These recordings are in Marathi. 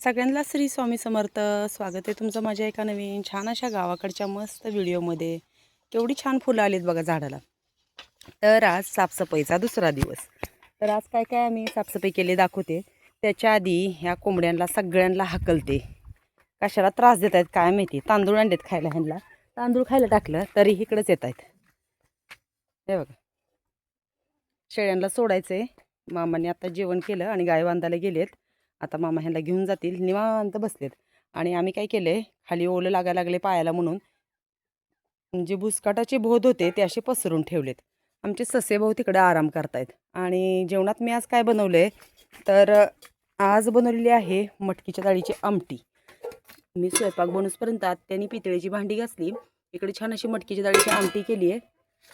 सगळ्यांना श्री स्वामी समर्थ. स्वागत आहे तुमचं माझ्या एका नवीन छान अशा गावाकडच्या मस्त व्हिडिओमध्ये. केवढी छान फुलं आलीत बघा झाडाला. तर आज साफसफाईचा दुसरा दिवस. तर आज काय काय आम्ही साफसफाई केली दाखवते. त्याच्या आधी ह्या कोंबड्यांना सगळ्यांना हाकलते. कशाला त्रास देत आहेत काय माहिती? तांदूळ आणलेत खायला ह्यांना. तांदूळ खायला टाकलं तरी इकडंच येत आहेत. हे बघा. शेळ्यांना सोडायचं आहे मामाने आता जेवण केलं आणि गाय बांधायला गेलेत. आता मामा ह्यांना घेऊन जातील. निवांत बसलेत. आणि आम्ही काय केले? खाली ओलं लागायला लागले पायाला म्हणून. जे भुसकाटाचे बोध होते ते असे पसरून ठेवलेत. आमचे ससेभाऊ तिकडे आराम करतायत. आणि जेवणात मी आज काय बनवले? तर आज बनवलेली आहे मटकीच्या डाळीची आमटी. मी स्वयंपाक बनूसपर्यंत त्यांनी पितळेची भांडी घासली. इकडे छान अशी मटकीच्या डाळीची आमटी केली आहे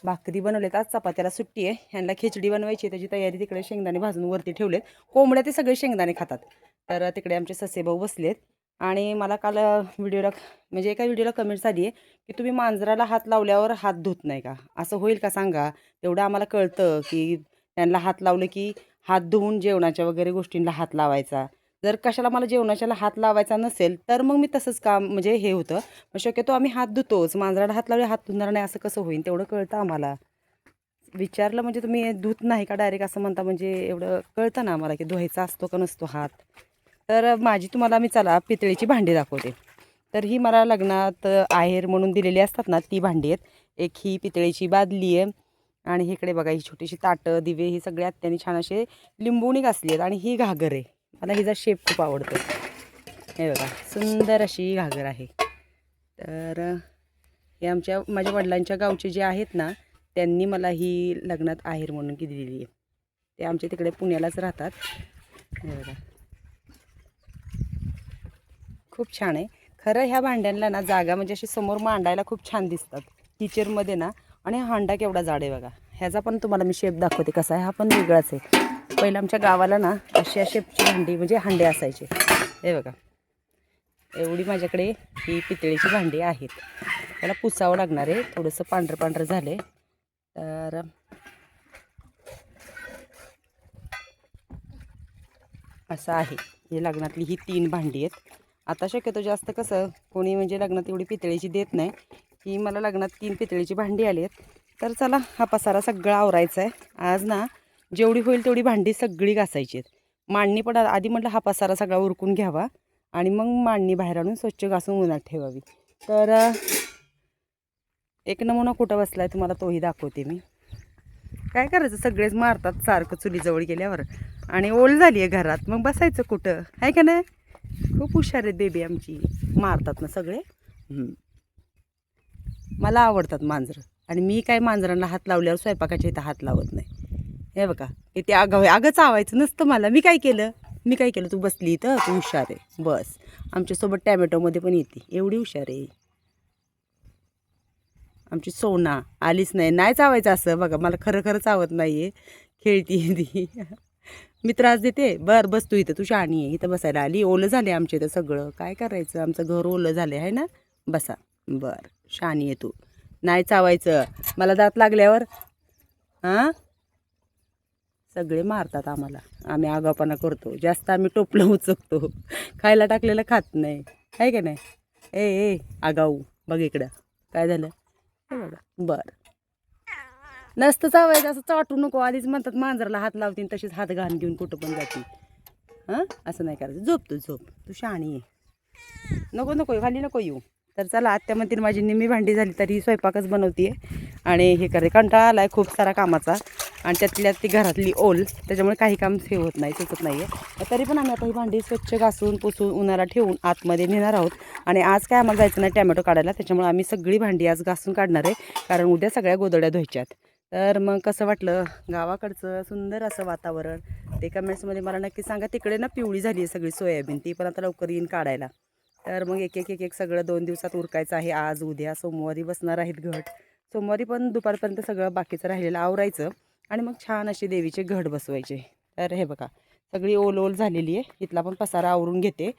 भाकरी बनवलेत. आज चपात्याला सुट्टी आहे. ह्यांना खिचडी बनवायची त्याची तयारी तिकडे शेंगदाणे भाजून वरती ठेवलेत. कोंबड्या ते सगळे शेंगदाणे खातात. तर तिकडे आमचे ससेभाऊ बसलेत. आणि मला काल व्हिडिओला म्हणजे एका व्हिडिओला कमेंट आली आहे की तुम्ही मांजराला हात लावल्यावर हात धुत नाही का? असं होईल का सांगा? तेवढं आम्हाला कळतं की त्यांना हात लावलं की हात धुवून जेवणाच्या वगैरे गोष्टींना हात लावायचा. जर कशाला मला जेवणाच्याला हात लावायचा नसेल तर मग मी तसंच काम म्हणजे हे होतं. मग शक्यतो आम्ही हात धुतोच. मांजराला हात लावले हात धुणार नाही असं कसं होईल तेवढं कळतं आम्हाला. विचारलं म्हणजे तुम्ही धुत नाही का डायरेक्ट असं म्हणता? म्हणजे एवढं कळतं ना आम्हाला की धुवायचा असतो का नसतो हात? तर माझी तुम्हाला मी चला पितळीची भांडी दाखवते. तर ही मला लग्नात आहेर म्हणून दिलेली असतात ना ती भांडी आहेत. एक ही पितळीची बादली आहे. आणि इकडे बघा ही छोटीशी ताटं दिवे ही सगळे आत्याने छान असे लिंबूनी घासली आहेत. आणि ही घागर आहे. मला हिचा शेप खूप आवडतो. हे बघा सुंदर अशी घागर आहे. तर हे आमच्या माझ्या वडिलांच्या गावचे जे आहेत ना त्यांनी मला ही लग्नात आहेर म्हणून की दिलेली आहे. ते आमच्या तिकडे पुण्यालाच राहतात. हे बघा. खूप छान आहे. खरं ह्या भांड्यांना ना जागा म्हणजे अशी समोर मांडायला खूप छान दिसतात. किचनमध्ये ना आणि हांडा केवढा जाड आहे बघा. ह्याचा पण तुम्हाला मी शेप दाखवते कसा आहे. हा पण वेगळाच आहे. पहिलं आमच्या गावाला ना अशी अशी भांडी म्हणजे हांडे असायचे. हे बघा. एवढी माझ्याकडे ही पितळेची भांडी आहेत. त्याला पुसावं लागणार आहे. थोडंसं पांढरं पांढरं झालं आहे तर असं आहे. हे लग्नातली ही तीन भांडी आहेत. आता शक्यतो जास्त कसं कोणी म्हणजे लग्नात एवढी पितळीची देत नाही. ही मला लग्नात तीन पितळीची भांडी आली आहेत. तर चला हा पसारा सगळा आवरायचा आहे. आज ना जेवढी होईल तेवढी भांडी सगळी घासायची आहेत. मांडणी पण आधी म्हटलं हा पसारा सगळा उरकून घ्यावा आणि मग मांडणी बाहेर आणून स्वच्छ घासून उन्हात ठेवावी. तर एक नमुना कुठं बसला आहे तुम्हाला तोही दाखवते मी. काय करायचं? सगळेच मारतात सारखं चुलीजवळ गेल्यावर. आणि ओल झाली आहे घरात. मग बसायचं कुठं? आहे का नाही? खूप हुशार आहेत बेबी आमची. मारतात ना सगळे. मला आवडतात मांजरं. आणि मी काय मांजरांना हात लावल्यावर स्वयंपाकाच्या इथं हात लावत नाही. हे बघा इथे आगाव अगं चावायचं नसतं मला. मी काय केलं? मी काय केलं? तू बसली इथं? तू हुशार आहे. बस. आमच्यासोबत टॅमॅटोमध्ये पण येते. एवढी हुशार आहे. आमची सोना आलीच नाही. नाही चावायचं असं. बघा मला खरं खरं चावत नाही आहे खेळती ती. मी त्रास देते. बर बस तू इथं. तू शहाणी आहे. इथं बसायला आली. ओलं झाले आमच्या इथं सगळं. काय करायचं? आमचं घर ओलं झालं आहे ना? बसा. बर. शहाणी आहे तू. नाही चावायचं. मला दात लागल्यावर हां? सगळे मारतात आम्हाला. आम्ही आगावपणा करतो. जास्त आम्ही टोपलं उचकतो. खायला टाकलेलं खात नाही. आहे का नाही? ए ए आगाऊ. बघ इकडं. काय झालं? बघा. बर. नसतं चावायचं असं चाटू नको. आधीच म्हणतात मांजराला हात लावतील तशीच हात घाण घेऊन कुठं पण जाते हां? असं नाही करायचं. झोप तू झोप. तू शहाणी आहे नको नको खाली नको येऊ. तर चला आत्या म्हणतील माझी निम्मी भांडी झाली तरी स्वयंपाकच बनवते आणि हे करे कंटाळा आला आहे खूप सारा कामाचा. आणि त्यातल्या ती घरातली ओल त्याच्यामुळे काही काम हे होत नाही सुचत नाही आहे तरी पण आम्ही आता ही भांडी स्वच्छ घासून पुसून उन्हाला ठेवून आतमध्ये नेणार आहोत. आणि आज काय आम्हाला जायचं नाही टॅमॅटो काढायला त्याच्यामुळे आम्ही सगळी भांडी आज घासून काढणार आहे कारण उद्या सगळ्या गोदड्या धुवायच्यात. तर मग कसं वाटलं? गावाकडचं सुंदर असं वातावरण. ते कमेंट्समध्ये मला नक्की सांगा. तिकडे ना पिवळी झाली आहे सगळी सोयाबीन. ती पण आता लवकर येईन काढायला. तर मग एक एक एक एक सगळं दोन दिवसात उरकायचं आहे. आज उद्या सोमवारी बसणार आहेत घट. सोमवारी पण दुपारपर्यंत सगळं बाकीचं राहिलेलं आवरायचं. आणि मग छान असे देवीचे घट बसवायचे. तर हे बघा सगळी ओल ओल झालेली आहे. इथला पण पसारा आवरून घेते.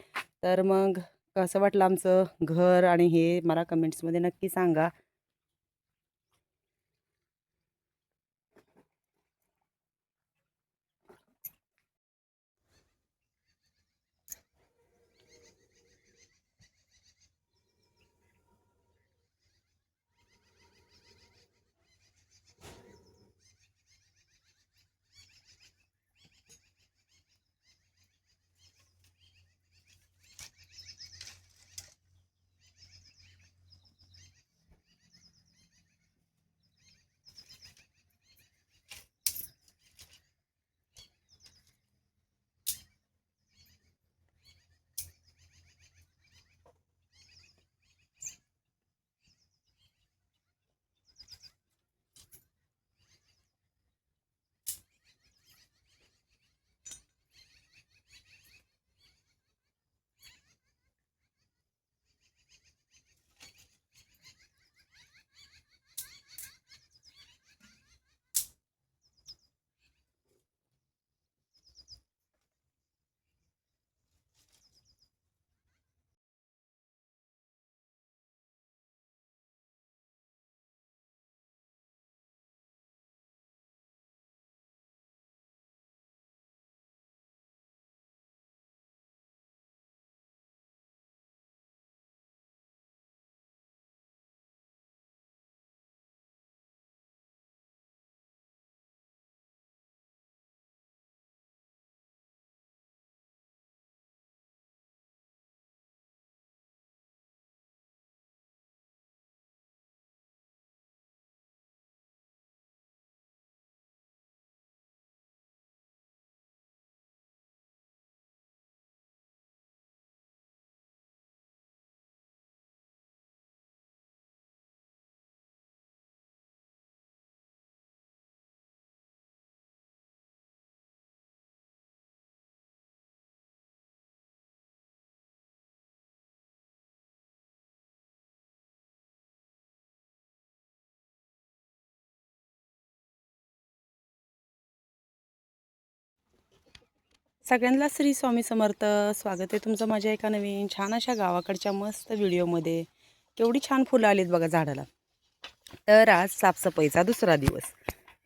तर मग कसं वाटलं आमचं घर आणि हे मला कमेंट्समध्ये नक्की सांगा. सगळ्यांना श्री स्वामी समर्थ. स्वागत आहे तुमचं माझ्या एका नवीन छान अशा गावाकडच्या मस्त व्हिडिओमध्ये. केवढी छान फुलं आलीत बघा झाडाला. तर आज साफसफाईचा दुसरा दिवस.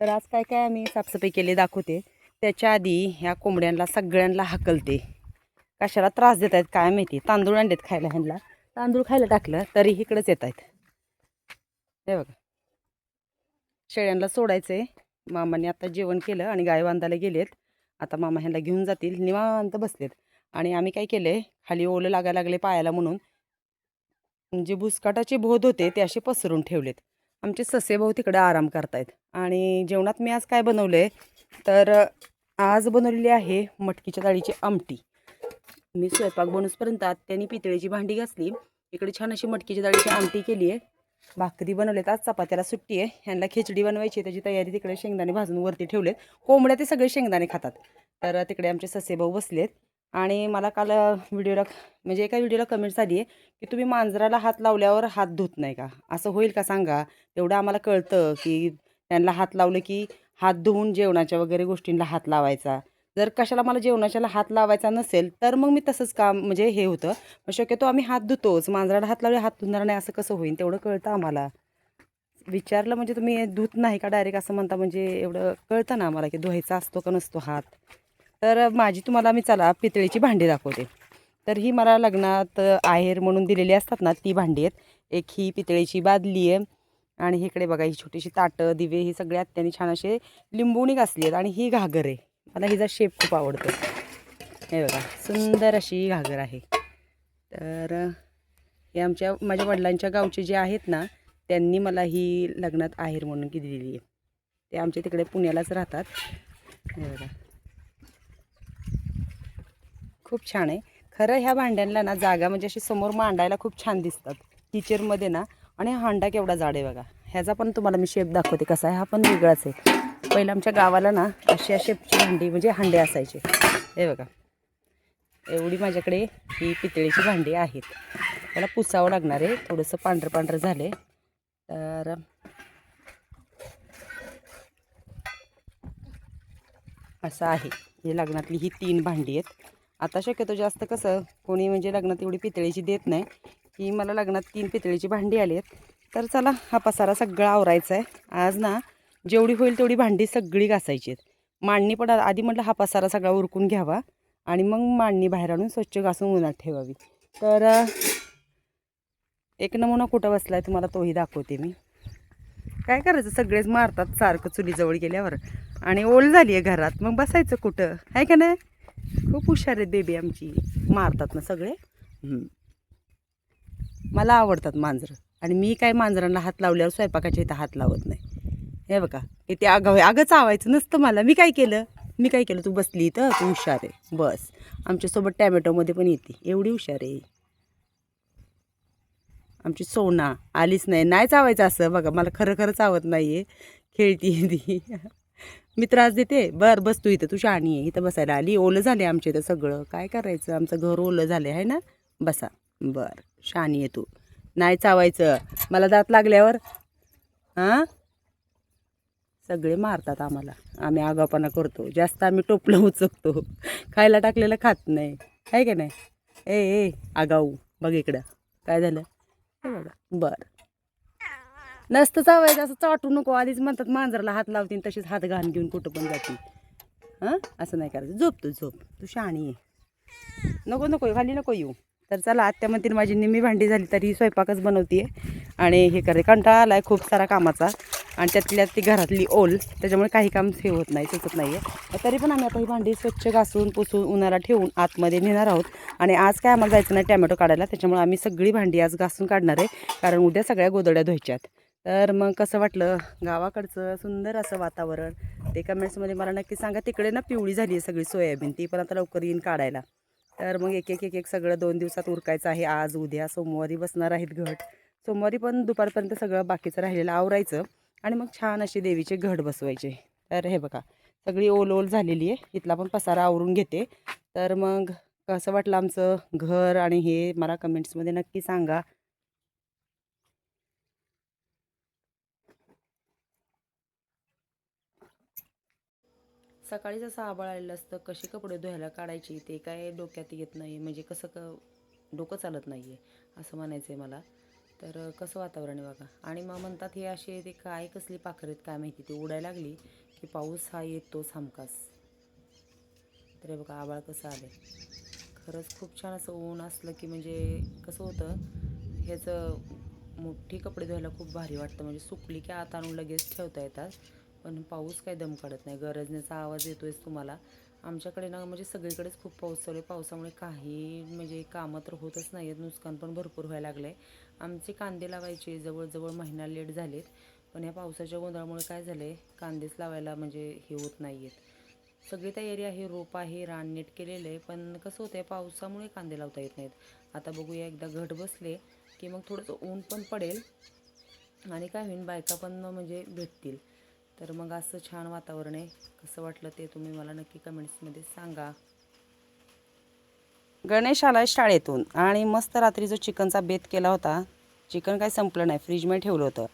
तर आज काय काय आम्ही साफसफाई केली दाखवते. त्याच्या आधी ह्या कोंबड्यांना सगळ्यांना हाकलते. कशाला त्रास देत आहेत काय माहिती? तांदूळ आणलेत खायला ह्यांना. तांदूळ खायला टाकलं तरी इकडंच येत आहेत. हे बघा. शेळ्यांना सोडायचं आहे मामाने आता जेवण केलं आणि गाय बांधायला गेलेत. आता मामा ह्यांना घेऊन जातील निवांत बसलेत. आणि आम्ही काय केलं आहे खाली ओलं लागायला लागले पायाला म्हणून. जे भुसकाटाचे बोध होते ते असे पसरून ठेवलेत. आमचे ससे भाऊ तिकडे आराम करतायत. आणि जेवणात मी आज काय बनवलं आहे तर आज बनवलेली आहे मटकीच्या डाळीची आमटी. मी स्वयंपाक बनूसपर्यंत त्यांनी पितळेची भांडी घासली. इकडे छान अशी मटकीच्या डाळीची आमटी केली आहे भाकरी बनवलेत आज चपात्याला सुट्टी आहे. ह्यांना खिचडी बनवायची त्याची तयारी तिकडे शेंगदाणे भाजून वरती ठेवलेत. कोंबड्या ते सगळे शेंगदाणे खातात. तर तिकडे आमचे ससेभाऊ बसलेत. आणि मला काल व्हिडिओला म्हणजे एका व्हिडिओला कमेंट आली आहे की तुम्ही मांजराला हात लावल्यावर हात धुत नाही का? असं होईल का सांगा? तेवढं आम्हाला कळतं की त्यांना हात लावलं की हात धुवून जेवणाच्या वगैरे गोष्टींना हात लावायचा. जर कशाला मला जेवणाच्याला हात लावायचा नसेल तर मग मी तसंच काम म्हणजे हे होतं. मग शक्यतो आम्ही हात धुतोच. मांजराला हात लावले हात धुणार नाही असं कसं होईल तेवढं कळतं आम्हाला. विचारलं म्हणजे तुम्ही धुत नाही का डायरेक्ट असं म्हणता? म्हणजे एवढं कळतं ना आम्हाला की धुवायचा असतो का नसतो हात? तर माझी तुम्हाला मी चला पितळीची भांडी दाखवते. तर ही मला लग्नात आहेर म्हणून दिलेली असतात ना ती भांडी आहेत. एक ही पितळीची बादली आहे. आणि इकडे बघा ही छोटीशी ताटं दिवे ही सगळ्या त्यांनी छान असे लिंबूनी घासली आहेत. आणि ही घागर आहे. मला हिचा शेप खूप आवडतो. हे बघा सुंदर अशी घागर आहे. तर हे आमच्या माझ्या वडिलांच्या गावचे जे आहेत ना त्यांनी मला ही लग्नात आहेर म्हणून की दिलेली आहे. ते आमच्या तिकडे पुण्यालाच राहतात. हे बघा. खूप छान आहे. खरं ह्या भांड्यांना ना जागा म्हणजे अशी समोर मांडायला खूप छान दिसतात. किचनमध्ये ना आणि हांडा केवढा जाड आहे बघा. ह्याचा पण तुम्हाला मी शेप दाखवते कसा आहे. हा पण वेगळाच आहे. पहिलं आमच्या गावाला ना अशी अशी भांडी म्हणजे हांडे असायचे. हे बघा. एवढी माझ्याकडे ही पितळीची भांडी आहेत. त्याला पुसावं लागणार आहे. थोडंसं पांढरं पांढरं झालं तर असं आहे. हे लग्नातली ही तीन भांडी आहेत. आता शक्यतो जास्त कसं कोणी म्हणजे लग्नात एवढी पितळीची देत नाही. की मला लग्नात तीन पितळीची भांडी आली आहेत. तर चला हा पसारा सगळा आवरायचा आहे. आज ना जेवढी होईल तेवढी भांडी सगळी घासायची आहेत. मांडणी पण आधी म्हटलं हा पसारा सगळा उरकून घ्यावा आणि मग मांडणी बाहेर आणून स्वच्छ घासून उन्हात ठेवावी. तर एक नमुना कुठं बसला आहे तुम्हाला तोही दाखवते मी. काय करायचं? सगळेच मारतात सारखं चुलीजवळ गेल्यावर. आणि ओल झाली आहे घरात. मग बसायचं कुठं? आहे का नाही? खूप हुशार आहेत बेबी आमची. मारतात ना सगळे. मला आवडतात मांजरं. आणि मी काय मांजरांना हात लावल्यावर स्वयंपाकाच्या इथं हात लावत नाही. हे बघा इथे अगं अगं चावायचं नसतं मला. मी काय केलं? मी काय केलं? तू बसली इथं? तू हुशार आहे. बस. आमच्यासोबत टॅमॅटोमध्ये पण येते. एवढी हुशार आहे. आमची सोना आलीच नाही. नाही चावायचं असं. बघा मला खरं खरं चावत नाही आहे खेळती ती. मी त्रास देते. बर बस तू इथं. तू शहाणी आहे. इथं बसायला आली. ओलं झाले आमच्या इथं सगळं. काय करायचं? आमचं घर ओलं झालं आहे ना? बसा. बर. शहाणी आहे तू. नाही चावायचं. मला दात लागल्यावर. हां? सगळे मारतात आम्हाला. आम्ही आगावपणा करतो. जास्त आम्ही टोपलं उचकतो. खायला टाकलेलं खात नाही. आहे का नाही? ए ए आगाऊ. बघ इकडं. काय झालं? बघा. बरं. नसतं चावायचं असं चाटू नको. आधीच म्हणतात मांजराला हात लावतील तशीच हात घाण घेऊन कुठं पण जाते. हां? असं नाही करायचं. झोप तू झोप. तू शहाणी आहे नको नको खाली नको येऊ. तर चला आत्या म्हणतील माझी निम्मी भांडी झाली तरी स्वयंपाकच बनवते आणि हे करते कंटाळा आला आहे खूप सारा कामाचा. आणि त्यातल्या ती घरातली ओल त्याच्यामुळे काही काम हे होत नाही सुचत नाही आहे तरी पण आम्ही आता ही भांडी स्वच्छ घासून पुसून उन्हाला ठेवून आतमध्ये नेणार आहोत. आणि आज काय आम्हाला जायचं नाही टॅमॅटो काढायला त्याच्यामुळे आम्ही सगळी भांडी आज घासून काढणार आहे. कारण उद्या सगळ्या गोदड्या धुवायच्यात. तर मग कसं वाटलं? गावाकडचं सुंदर असं वातावरण. ते कमेंट्समध्ये मला नक्की सांगा. तिकडे ना पिवळी झाली आहे सगळी सोयाबीन ती पण आता लवकर येईन काढायला. तर मग एक एक एक एक सगळं दोन दिवसात उरकायचं आहे. आज उद्या सोमवारी बसणार आहेत घट. सोमवारी पण दुपारपर्यंत सगळं बाकीचं राहिलेलं आवरायचं आणि मग छान असे देवीचे घट बसवायचे. तर हे बघा सगळी ओल ओल झालेली आहे. इथला पण पसारा आवरून घेते. तर मग कसं वाटलं आमचं घर आणि हे मला कमेंट्समध्ये नक्की सांगा. सकाळीच असं आबाळ आलेलं असतं कशी कपडे धुवायला काढायची ते काय डोक्यात येत नाही म्हणजे कसं क डोकं चालत नाही आहे असं म्हणायचं आहे मला. तर कसं वातावरण आहे बघा. आणि मग म्हणतात हे असे ते काय कसली पाखरेत काय माहिती. ते उडायला लागली की पाऊस हा येतोच हमखास तर बघा आबाळ कसं आलं खरंच खूप छान असं ऊन असलं की म्हणजे कसं होतं ह्याचं मोठी कपडे धुवायला खूप भारी वाटतं. म्हणजे सुकली की आत आणून लगेच ठेवता येतात. पण पाऊस काय दम काढत नाही. गरजण्याचा आवाज येतोयच तुम्हाला. आमच्याकडे ना म्हणजे सगळीकडेच खूप पाऊस चालू आहे. पावसामुळे काही म्हणजे कामं तर होतच नाही आहेत. नुकसान पण भरपूर व्हायला लागलं आहे आमचे कांदे लावायचे. जवळजवळ महिना लेट झालेत. पण या पावसाच्या गोंधळामुळे काय झालं आहे कांदेच लावायला म्हणजे हे होत नाही आहेत सगळी तयारी आहे. रोप आहे. रान नीट केलेलं आहे. पण कसं होतं आहे पावसामुळे कांदे लावता येत नाहीत. आता बघूया एकदा घट बसले की मग थोडंसं ऊन पण पडेल आणि काय होईन? बायका पण म्हणजे भेटतील. तर मग असं छान वातावरण आहे. कसं वाटलं ते तुम्ही मला नक्की कमेंट्समध्ये सांगा. गणेश आला शाळेतून आणि मस्त रात्री जो चिकनचा बेत केला होता चिकन काय संपलं नाही फ्रीजमध्ये ठेवलं होतं.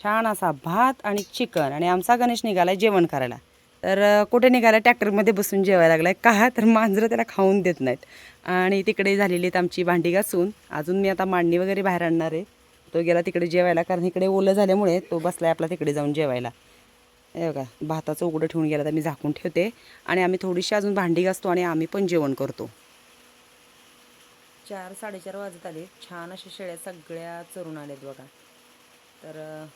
छान असा भात आणि चिकन आणि आमचा गणेश निघाला जेवण करायला. तर कुठे निघाला? ट्रॅक्टरमध्ये बसून जेवायला लागलाय. का? तर मांजरं त्याला खाऊन देत नाहीत. आणि तिकडे झालेली आहेत आमची भांडी घासून. अजून मी आता मांडणी वगैरे बाहेर आणणार आहे. तो गेला तिकडे जेवायला कारण इकडे ओलं झाल्यामुळे तो बसलाय आपला तिकडे जाऊन जेवायला. हे बघा भाताचं उघडं ठेवून गेला तर मी झाकून ठेवते. आणि आम्ही थोडीशी अजून भांडी घासतो आणि आम्ही पण जेवण करतो. चार साडेचार वाजत आले. छान अशा शेळ्या सगळ्या चरून आल्यात बघा. तर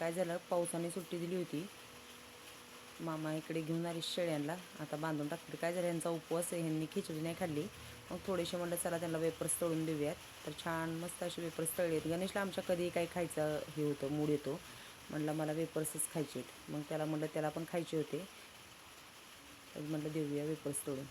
काय झालं? पावसाने सुट्टी दिली होती. मामा इकडे घेऊन आली शेळ्यांना. आता बांधून टाकते. काय झालं? यांचा उपवास आहे. ह्यांनी खिचडी नाही खाल्ली. मग थोडेसे म्हणलं चला त्यांना वेपर्स तळून देऊयात. तर छान मस्त असे वेपर्स तळले आहेत गणेशला आमच्या कधी काही खायचं हे होतं मूड येतो. म्हणला मला वेपर्सच खायचे आहेत मग त्याला म्हणलं त्याला पण खायचे होते. तर म्हणलं देऊया वेपर्स तोडून.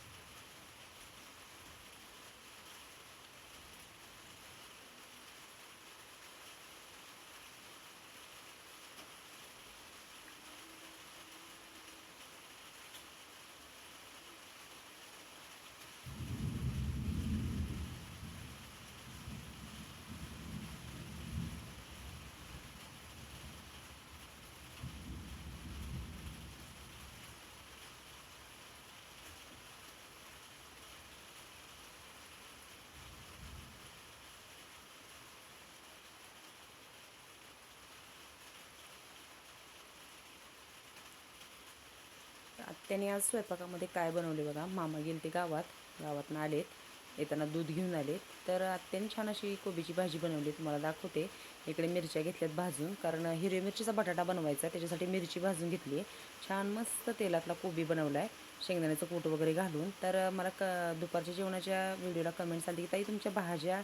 त्यांनी आज स्वयंपाकामध्ये काय बनवले बघा. मामा गेले ते गावात. गावातनं आलेत. येताना दूध घेऊन आले तर आत्याने छान अशी कोबीची भाजी बनवली. तुम्हाला दाखवते. इकडे मिरच्या घेतल्यात भाजून. कारण हिरव्या मिरचीचा बटाटा बनवायचा. त्याच्यासाठी मिरची भाजून घेतली. छान मस्त तेलातला कोबी बनवला आहे शेंगदाण्याचं कूट वगैरे घालून. तर मला क दुपारच्या जेवणाच्या व्हिडिओला कमेंट्स आली की ताई तुमच्या भाज्या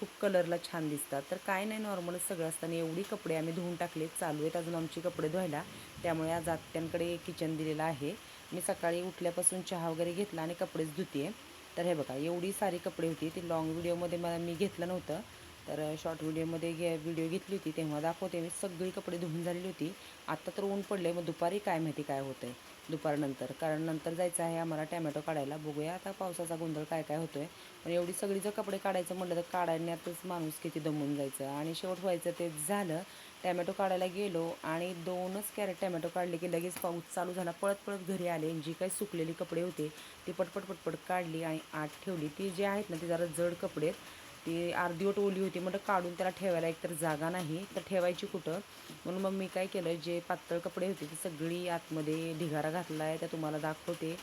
खूप कलरला छान दिसतात. तर काय नाही नॉर्मलच सगळं असताना एवढी कपडे आम्ही धुवून टाकलेत. चालू आहेत अजून आमची कपडे धुवायला. त्यामुळे आज आत्यांकडे किचन दिलेलं आहे. मी सकाळी उठल्यापासून चहा वगैरे घेतला आणि कपडेच धुते तर हे बघा एवढी सारी कपडे होती ती लॉंग व्हिडिओमध्ये मला मी घेतलं नव्हतं. तर शॉर्ट व्हिडिओमध्ये घे व्हिडिओ घेतली होती तेव्हा दाखवते मी सगळी कपडे धुवून झालेली होती. आत्ता तर ऊन पडले मग दुपारी काय माहिती काय होतं आहे दुपारनंतर. कारण नंतर जायचं आहे आम्हाला टॅमॅटो काढायला. बघूया आता पावसाचा गोंधळ काय काय होतो आहे पण एवढी सगळी जर कपडे काढायचं म्हटलं तर काढण्यातच माणूस किती दमून जायचं. आणि शेवट व्हायचं ते झालं. टॅमॅटो काढायला गेलो आणि दोनच कॅरेट टॅमॅटो काढले की लगेच पाऊस चालू झाला. पळत पळत घरी आले. जी काही सुकलेली कपडे होते ती पटपट पटपट काढली आणि आत ठेवली. ती जे आहेत ना ते जरा जड कपडे आहेत. ती अर्धीवट ओली होती म्हटलं काढून त्याला ठेवायला एकतर जागा नाही तर ठेवायची कुठं? म्हणून मग मी काय केलं जे पातळ कपडे होते ती सगळी आतमध्ये ढिगारा घातला आहे त्या तुम्हाला दाखवते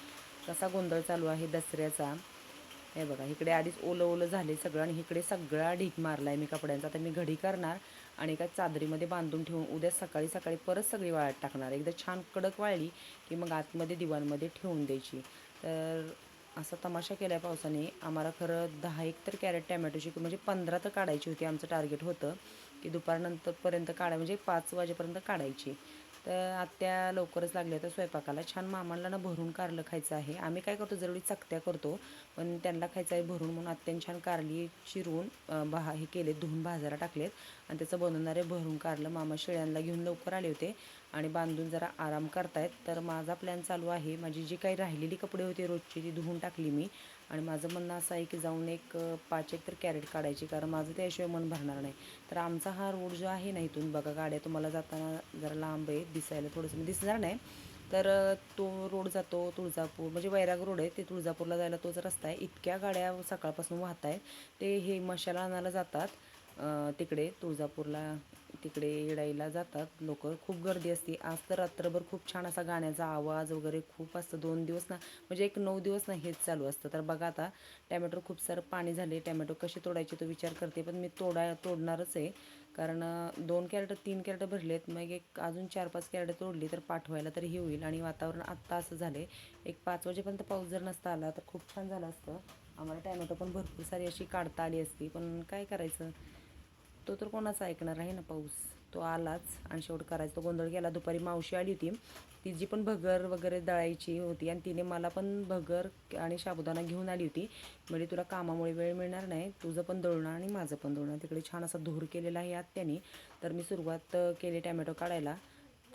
कसा गोंधळ चालू आहे दसऱ्याचा. हे बघा इकडे आधीच ओलं ओलं झाले सगळं आणि इकडे सगळा ढीक मारला आहे मी कपड्यांचा. आता मी घडी करणार आणि एका चादरीमध्ये बांधून ठेवून उद्या सकाळी सकाळी परत सगळी वाळत टाकणार. एकदा छान कडक वाळली की मग आतमध्ये दिवाणमध्ये ठेवून द्यायची. तर असा तमाशा केला आहे पावसाने. आम्हाला खरं दहा एक तर कॅरेट टॅमॅटोची म्हणजे पंधरा तर काढायची होती. आमचं टार्गेट होतं की दुपारनंतरपर्यंत काढा म्हणजे पाच वाजेपर्यंत काढायची. तर आत्या लवकरच लागल्या तर स्वयंपाकाला. छान मामांना ना भरून कारलं खायचं आहे. आम्ही काय करतो जरुरी चकत्या करतो पण त्यांना खायचं आहे भरून म्हणून आत्याने छान कारली चिरून भा हे केले धुवून भाजायला टाकलेत. आणि त्याचं बनवणारे भरून कारलं. मामा शेळ्यांना घेऊन लवकर आले होते आणि बांधून जरा आराम करतायत. तर माझा प्लॅन चालू आहे. माझी जी काही राहिलेली कपडे होते रोजची ती धुवून टाकली मी. आणि माझं म्हणणं असं आहे की जाऊन एक पाच एक तर कॅरेट काढायची कारण माझं त्याशिवाय मन भरणार नाही. तर आमचा हा रोड जो आहे ना इथून बघा गाड्या तुम्हाला जाताना जरा लांब आहे दिसायला थोडंसं म्हणजे दिसणार नाही. तर तो रोड जातो तुळजापूर म्हणजे वैराग रोड आहे ते तुळजापूरला जायला तोच रस्ता आहे. इतक्या गाड्या सकाळपासून वाहत आहेत ते हे मशाला आणायला जातात तिकडे तुळजापूरला. तिकडे येडाईला जातात. लोक खूप गर्दी असते. आज तर रात्रभर खूप छान असा गाण्याचा आवाज वगैरे खूप असतं. दोन दिवस ना म्हणजे एक नऊ दिवस ना हेच चालू असतं. तर बघा आता टॅमॅटो खूप सारं पाणी झाले. टॅमॅटो कसे तोडायचे तो विचार करते पण मी तोडा तोडणारच आहे. कारण दोन कॅरेट तीन कॅरेट भरलेत. मग एक अजून चार पाच कॅरेट तोडली तर पाठवायला तरी हे होईल. आणि वातावरण आत्ता असं झाले एक पाच वाजेपर्यंत पाऊस जर नसता आला तर खूप छान झालं असतं. आम्हाला टॅमॅटो पण भरपूर सारी अशी काढता आली असती. पण काय करायचं? तो तर कोणाचा ऐकणार आहे ना पाऊस? तो आलाच आणि शेवट करायचा. तो गोंधळ गेला. दुपारी मावशी आली होती. तिची पण भगर वगैरे दळायची होती आणि तिने मला पण भगर आणि साबुदाणा घेऊन आली होती. म्हणजे तुला कामामुळे वेळ मिळणार नाही. तुझं पण दळणं आणि माझं पण दळणं. तिकडे छान असा धूर केलेला आहे आत्याने. तर मी सुरुवात केली टॅमॅटो काढायला.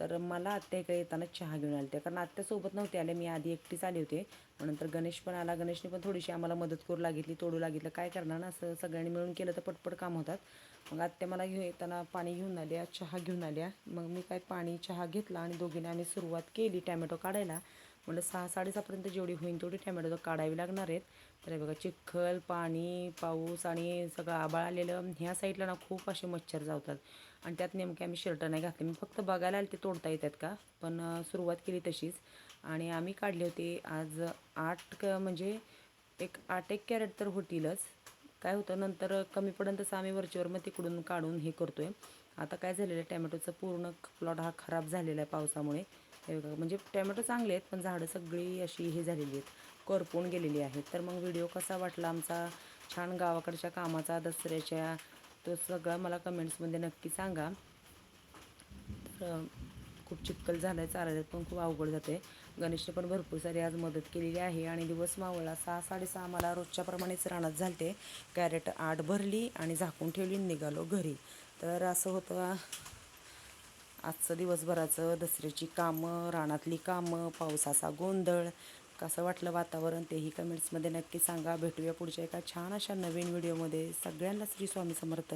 तर मला आत्या इकडे येताना चहा घेऊन आले कारण आत्यासोबत नव्हते आले मी आधी एकटीच आले होते. नंतर गणेश पण आला. गणेशने पण थोडीशी आम्हाला मदत करू लागितली तोडू लागितलं काय करणार ना? असं सगळ्यांनी मिळून केलं तर पटपट काम होतात. मग आत्या मला घेऊन येताना पाणी घेऊन आल्या चहा घेऊन आल्या. मग मी काय पाणी चहा घेतला आणि दोघींनी आम्ही सुरुवात केली टॅमॅटो काढायला. म्हणलं सहा साडेसहापर्यंत जेवढी होईल तेवढी टॅमॅटो काढावी लागणार आहेत. तर हे बघा चिखल पाणी पाऊस आणि सगळं आबाळ आलेलं ह्या साईडला ना खूप असे मच्छर जावतात. आणि त्यात नेमके आम्ही शर्ट नाही घातले. मी फक्त बघायला आले ते तोडता येतात का? पण सुरुवात केली तशीच. आणि आम्ही काढले होते आज आठ क म्हणजे एक आठ एक कॅरेट तर होतीलच. काय होतं नंतर कमी पडेल तसं आम्ही वरचीवर मग तिकडून काढून हे करतोय. आता काय झालेलं आहे टॅमॅटोचा पूर्ण प्लॉट हा खराब झालेला आहे पावसामुळे. म्हणजे टॅमॅटो चांगले आहेत पण झाडं सगळी अशी हे झालेली आहेत करपून गेलेली आहेत. तर मग व्हिडिओ कसा वाटला आमचा? छान गावाकडच्या कामाचा दसऱ्याच्या तो सगळा मला कमेंट्समध्ये नक्की सांगा. तर खूप चिक्कल झालं आहे चालायला पण खूप अवघड जाते गणेशने पण भरपूर सारी आज मदत केलेली आहे आणि दिवस मावळा सहा साडेसहा मला रोजच्याप्रमाणेच रानात झालते. कॅरेट आठ भरली आणि झाकून ठेवली निघालो घरी. तर असं होतं आजचं दिवसभराचं दसऱ्याची कामं रानातली कामं पावसाचा गोंधळ कसं वाटलं वातावरण तेही कमेंट्समध्ये नक्की सांगा. भेटूया पुढच्या एका छान अशा नवीन व्हिडिओमध्ये. सगळ्यांना श्री स्वामी समर्थ.